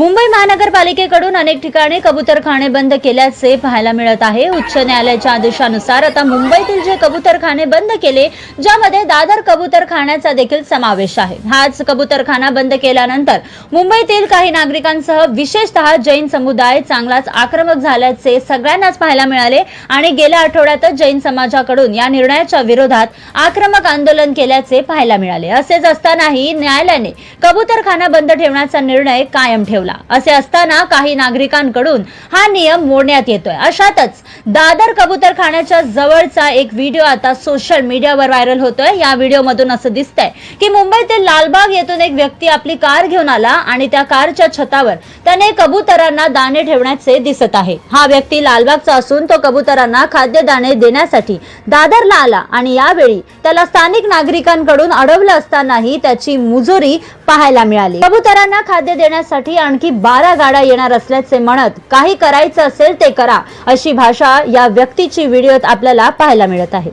मुंबई महानगरपालिकेकडून अनेक ठिकाणी कबूतरखाने बंद केल्याचे पाहायला मिळत आहे. उच्च न्यायालयाच्या आदेशानुसार आता मुंबईतील जे कबूतरखाने बंद केले ज्यामध्ये दादर कबूतरखान्याचा देखील समावेश आहे. हाच कबूतरखाना बंद केल्यानंतर मुंबईतील काही नागरिकांसह विशेषतः जैन समुदाय चांगलाच आक्रमक झाल्याचे सगळ्यांनाच पाहायला मिळाले आणि गेल्या आठवड्यातच जैन समाजाकडून या निर्णयाच्या विरोधात आक्रमक आंदोलन केल्याचे पाहायला मिळाले. असेच असतानाही न्यायालयाने कबूतरखाना बंद ठेवण्याचा निर्णय कायम ठेवला. असे असताना काही नागरिकांकडून हा नियम मोडण्यात येतोय. अशातच दादर कबूतरखान्याच्या जवळचा एक व्हिडिओ आता सोशल मीडियावर व्हायरल होतोय. या व्हिडिओमधून असं दिसतंय की मुंबईतील लालबाग येथून एक व्यक्ती आपली कार घेऊन आला आणि त्या कारच्या छतावर त्याने कबुतरांना दाणे ठेवण्याचे दिसत आहे. हा व्यक्ती लालबागचा असून तो कबुतरांना खाद्यदाणे देण्यासाठी दादरला आला आणि यावेळी त्याला स्थानिक नागरिकांकडून अडवलं असतानाही त्याची मुजोरी पाहायला मिळाली. कबुतरांना खाद्य देण्यासाठी आणखी आणखी बारा गाड्या येणार असल्याचे म्हणत काही करायचं असेल ते करा अशी भाषा या व्यक्तीची व्हिडिओत आपल्याला पाहायला मिळत आहे.